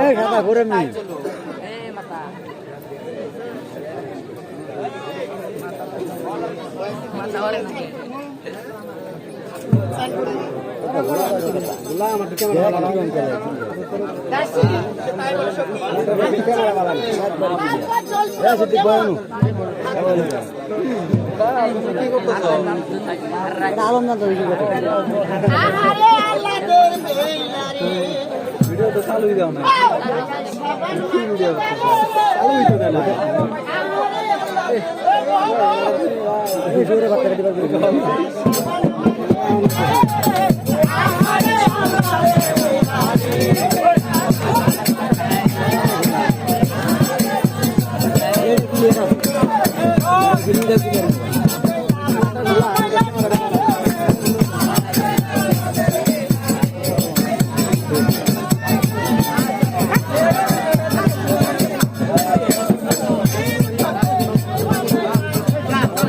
এই খাতা করে নি। আলম ভিডিও তো চালুই দাও না ভিডিও চালুই তো দেয় Thank you. ¡Gracias!